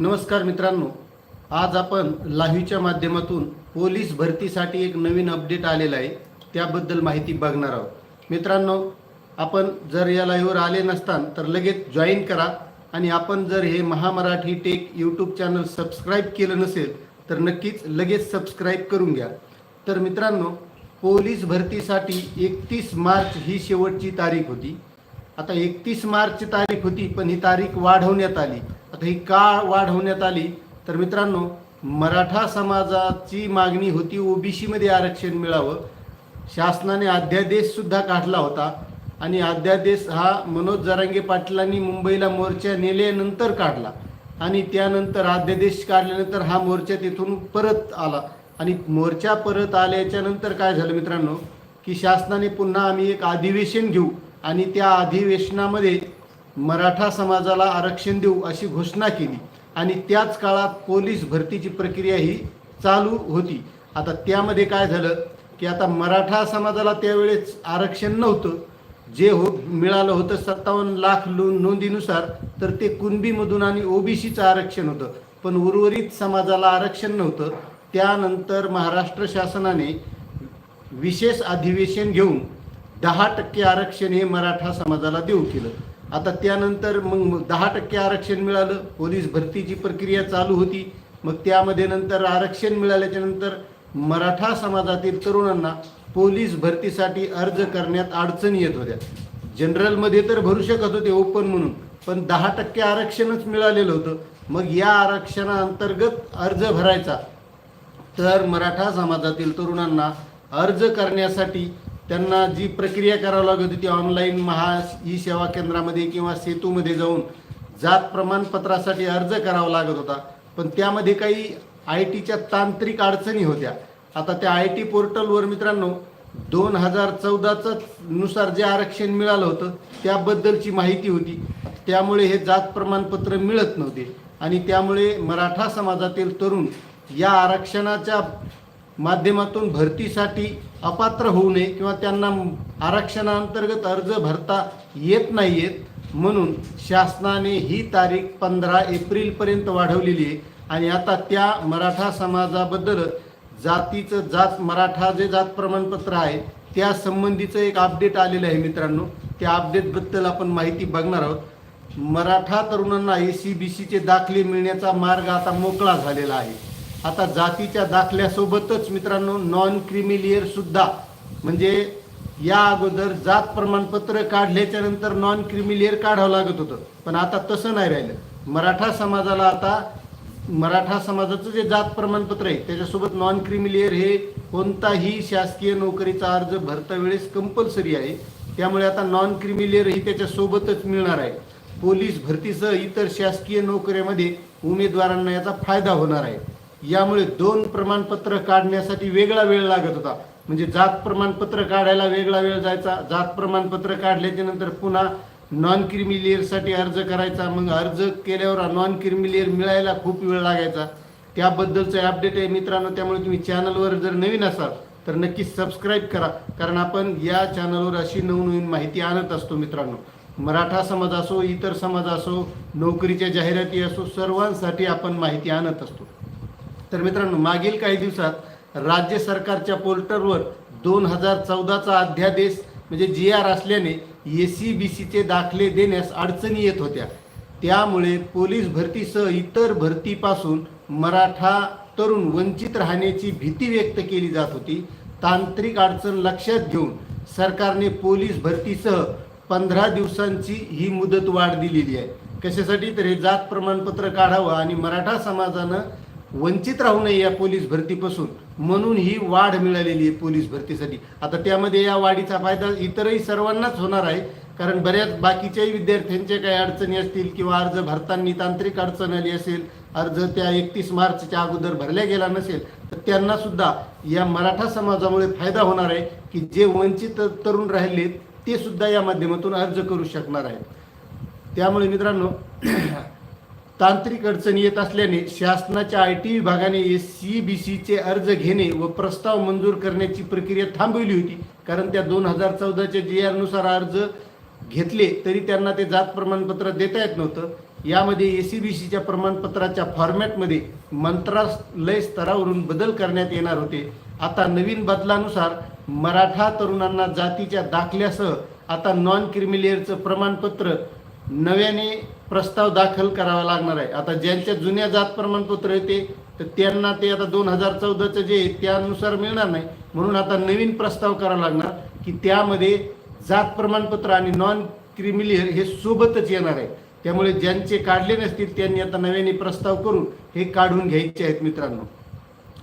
नमस्कार मित्रांनो आज आपण लाईव्हच्या माध्यमातून पोलीस भरतीसाठी एक नवीन अपडेट आलेला आहे. त्याबद्दल माहिती बघणार आहोत. मित्रांनो आपण जर या लाईव्हवर आले नसतान तर लगेच जॉईन करा. आणि आपण जर हे Mahamarathi tech YouTube channel subscribe केलं नसेल तर नक्कीच लगेच सबस्क्राईब करून घ्या. तर मित्रांनो पोलीस भरतीसाठी एकतीस मार्च ही शेवटची तारीख होती. आता एकतीस मार्चची तारीख होती पण ही तारीख वाढवण्यात आली. आता ही का वाढवण्यात आली? तर मित्रांनो मराठा समाजाची मागणी होती ओबीसीमध्ये आरक्षण मिळावं. शासनाने अध्यादेश सुद्धा काढला होता. आणि अध्यादेश हा मनोज जरांगे पाटलांनी मुंबईला मोर्चा नेल्यानंतर काढला. आणि त्यानंतर अध्यादेश काढल्यानंतर हा मोर्चा तिथून परत आला. आणि मोर्चा परत आल्याच्यानंतर काय झालं मित्रांनो की शासनाने पुन्हा आम्ही एक अधिवेशन घेऊ. आणि त्या अधिवेशनामध्ये मराठा समाजाला आरक्षण देऊ अशी घोषणा केली. आणि त्याच काळात पोलीस भरतीची प्रक्रिया ही चालू होती. आता त्यामध्ये काय झालं की आता मराठा समाजाला त्यावेळेस आरक्षण नव्हतं. जे हो मिळालं होतं सत्तावन्न लाख लो नोंदीनुसार तर ते कुणबीमधून आणि ओबीसीचं आरक्षण होतं. पण उर्वरित समाजाला आरक्षण नव्हतं. त्यानंतर महाराष्ट्र शासनाने विशेष अधिवेशन घेऊन दहा टक्के आरक्षण हे मराठा समाजाला देऊ केलं. आता त्यानंतर मग दहा टक्के आरक्षण मिळालं पोलीस भरतीची प्रक्रिया चालू होती. मग त्यामध्ये नंतर आरक्षण मिळाल्याच्या नंतर मराठा समाजातील तरुणांना पोलीस भरतीसाठी अर्ज करण्यात अडचणी येत होत्या. जनरलमध्ये तर भरू शकत होते ओपन म्हणून पण दहा टक्के आरक्षणच मिळालेलं होतं. मग या आरक्षणाअंतर्गत अर्ज भरायचा. तर मराठा समाजातील तरुणांना अर्ज करण्यासाठी त्यांना जी प्रक्रिया करावी लागत होती ती ऑनलाईन महा ई सेवा केंद्रामध्ये किंवा सेतूमध्ये जाऊन जात प्रमाणपत्रासाठी अर्ज करावा लागत होता. पण त्यामध्ये काही आय टीच्या तांत्रिक अडचणी होत्या. आता त्या आय टी पोर्टलवर मित्रांनो दोन हजार चौदाचं नुसार जे आरक्षण मिळालं होतं त्याबद्दलची माहिती होती. त्यामुळे हे जात प्रमाणपत्र मिळत नव्हते. आणि त्यामुळे मराठा समाजातील तरुण या आरक्षणाच्या माध्यमातून भरतीसाठी अपात्र होऊ नये किंवा त्यांना आरक्षणाअंतर्गत अर्ज भरता येत नाही आहेत म्हणून शासनाने ही तारीख पंधरा एप्रिलपर्यंत वाढवलेली आहे. आणि आता त्या मराठा समाजाबद्दल जातीचं जात मराठा जे जात प्रमाणपत्र आहे त्या संबंधीचं एक अपडेट आलेलं आहे मित्रांनो. त्या अपडेटबद्दल आपण माहिती बघणार आहोत. मराठा तरुणांना ए सी बी सीचे दाखले मिळण्याचा मार्ग आता मोकळा झालेला आहे. आता जातीच्या दाखल्यासोबतच मित्रांनो नॉन क्रिमिलियर सुद्धा. म्हणजे या अगोदर जात प्रमाणपत्र काढल्याच्या नंतर नॉन क्रिमिलियर काढावं लागत होतं. पण आता तसं नाही राहिलं. मराठा समाजाला आता मराठा समाजाचं जे जात प्रमाणपत्र आहे त्याच्यासोबत नॉन क्रिमिलियर हे कोणताही शासकीय नोकरीचा अर्ज भरता वेळेस कंपल्सरी आहे. त्यामुळे आता नॉन क्रिमिलियर ही त्याच्यासोबतच मिळणार आहे. पोलीस भरतीसह इतर शासकीय नोकऱ्यामध्ये उमेदवारांना याचा फायदा होणार आहे. यामुळे दोन प्रमाणपत्र काढण्यासाठी वेगळा वेळ लागत होता. म्हणजे जात प्रमाणपत्र काढायला वेगळा वेळ जायचा जात प्रमाणपत्र काढल्याच्या नंतर पुन्हा नॉन क्रिमिलियरसाठी अर्ज करायचा मग अर्ज केल्यावर नॉन क्रिमिलियर मिळायला खूप वेळ लागायचा. त्याबद्दलचं अपडेट आहे मित्रांनो त्यामुळे तुम्ही चॅनलवर जर नवीन असाल तर नक्कीच सबस्क्राईब करा. कारण आपण या चॅनलवर अशी नवनवीन माहिती आणत असतो मित्रांनो. मराठा समाज असो इतर समाज असो नोकरीच्या जाहिराती असो सर्वांसाठी आपण माहिती आणत असतो. तर मित्रांनो मागील काही दिवसात राज्य सरकारच्या पोर्टलवर दोन हजार चौदाचा अध्यादेश म्हणजे जी आर असल्याने ए सी बी सीचे दाखले देण्यास अडचणी येत होत्या. त्यामुळे पोलीस भरतीसह इतर भरतीपासून मराठा तरुण वंचित राहण्याची भीती व्यक्त केली जात होती. तांत्रिक अडचण लक्षात घेऊन सरकारने पोलीस भरतीसह पंधरा दिवसांची ही मुदत वाढ दिलेली आहे. कशासाठी? तर हे जात प्रमाणपत्र काढावं आणि मराठा समाजानं वंचित राहू नये या पोलीस भरतीपासून. म्हणून ही वाढ मिळालेली आहे पोलीस भरतीसाठी. आता त्यामध्ये या वाढीचा फायदा इतरही सर्वांनाच होणार आहे. कारण बऱ्याच बाकीच्याही विद्यार्थ्यांच्या काही अडचणी असतील किंवा अर्ज भरताना तांत्रिक अडचण आली असेल अर्ज त्या एकतीस मार्चच्या अगोदर भरल्या गेला नसेल तर त्यांना सुद्धा या मराठा समाजामुळे फायदा होणार आहे की जे वंचित तरुण राहिले ते सुद्धा या माध्यमातून अर्ज करू शकणार आहेत. त्यामुळे मित्रांनो तांत्रिक अडचणी येत असल्याने शासनाच्या आय टी विभागाने एस सी बी सीचे अर्ज घेणे व प्रस्ताव मंजूर करण्याची प्रक्रिया थांबवली होती. कारण त्या दोन हजार चौदाच्या जी आरनुसार अर्ज घेतले तरी त्यांना ते जात प्रमाणपत्र देता येत नव्हतं. यामध्ये ए सी बी सीच्या प्रमाणपत्राच्या फॉर्मॅटमध्ये मंत्रालय स्तरावरून बदल करण्यात येणार होते. आता नवीन बदलानुसार मराठा तरुणांना जातीच्या दाखल्यासह आता नॉन क्रिमिलियरचं प्रमाणपत्र नव्याने प्रस्ताव दाखल करावा लागणार आहे. आता ज्यांच्या जुन्या जात प्रमाणपत्र येते तर त्यांना ते आता दोन हजार चौदाचं जे आहे त्यानुसार मिळणार नाही. म्हणून आता नवीन प्रस्ताव करावा लागणार की त्यामध्ये जात प्रमाणपत्र आणि नॉन क्रिमिलियर हे सोबतच येणार आहे. त्यामुळे ज्यांचे काढले नसतील त्यांनी आता नव्याने प्रस्ताव करून हे काढून घ्यायचे आहेत मित्रांनो.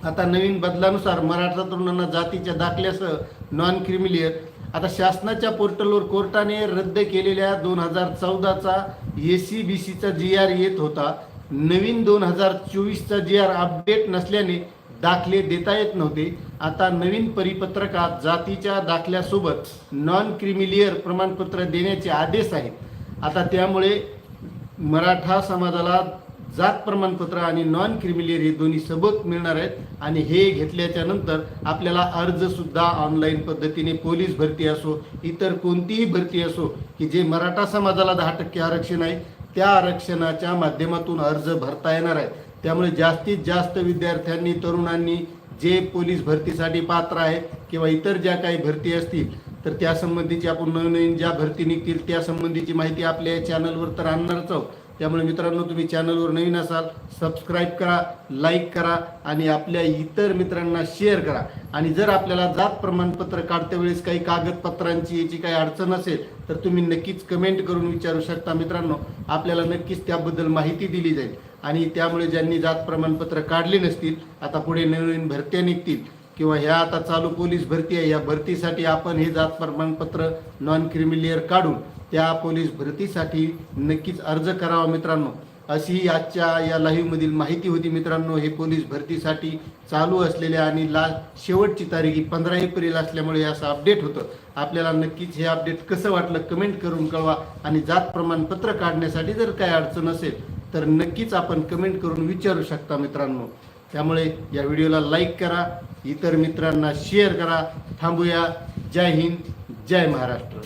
आता नवीन बदलानुसार मराठा तरुणांना जातीच्या दाखल्यासह नॉन क्रिमिलियर आता शासनाच्या पोर्टलवर कोर्टाने रद्द केलेल्या दोन हजार चौदाचा ए सी बी सीचा जी आर येत होता. नवीन दोन हजार चोवीसचा जी आर अपडेट नसल्याने दाखले देता येत नव्हते. आता नवीन परिपत्रकात जातीच्या दाखल्यासोबत नॉन क्रिमिलियर प्रमाणपत्र देण्याचे आदेश आहेत. आता त्यामुळे मराठा समाजाला जात प्रमाणपत्र आणि नॉन क्रिमिलियर हे दोन्ही सबक मिळणार आहेत. आणि हे घेतल्याच्या नंतर आपल्याला अर्ज सुद्धा ऑनलाईन पद्धतीने पोलीस भरती असो इतर कोणतीही भरती असो की जे मराठा समाजाला दहा टक्के आरक्षण आहे त्या आरक्षणाच्या माध्यमातून अर्ज भरता येणार आहे त्यामुळे जास्तीत जास्त विद्यार्थ्यांनी तरुणांनी जे पोलीस भरतीसाठी पात्र आहेत किंवा इतर ज्या काही भरती असतील तर त्यासंबंधीची आपण नवनवीन ज्या भरती निघतील त्यासंबंधीची माहिती आपल्या या चॅनलवर तर आणणारच आहोत. त्यामुळे मित्रांनो तुम्ही चॅनलवर नवीन असाल सबस्क्राईब करा लाईक करा आणि आपल्या इतर मित्रांना शेअर करा. आणि जर आपल्याला जात प्रमाणपत्र काढत्या वेळेस काही कागदपत्रांची याची काही अडचण असेल तर तुम्ही नक्कीच कमेंट करून विचारू शकता मित्रांनो. आपल्याला नक्कीच त्याबद्दल माहिती दिली जाईल. आणि त्यामुळे ज्यांनी जात प्रमाणपत्र काढले नसतील आता पुढे नवीन भरत्या निघतील. किंवा ह्या आता चालू पोलीस भरती आहे या भरतीसाठी आपण हे जात प्रमाणपत्र नॉन क्रिमिलियर काढून त्या पोलीस भरतीसाठी नक्कीच अर्ज करावा मित्रांनो. अशी आजच्या या लाईव्हमधील माहिती होती मित्रांनो. हे पोलीस भरतीसाठी चालू असलेल्या आणि ला शेवटची तारीख ही पंधरा एप्रिल असल्यामुळे असं अपडेट होतं. आपल्याला नक्कीच हे अपडेट कसं वाटलं कमेंट करून कळवा आणि जात प्रमाणपत्र काढण्यासाठी जर काही अडचण असेल तर नक्कीच आपण कमेंट करून विचारू शकता मित्रांनो. त्यामुळे या व्हिडिओला लाईक करा इतर मित्रांना शेअर करा. थांबूया. जय हिंद जय महाराष्ट्र.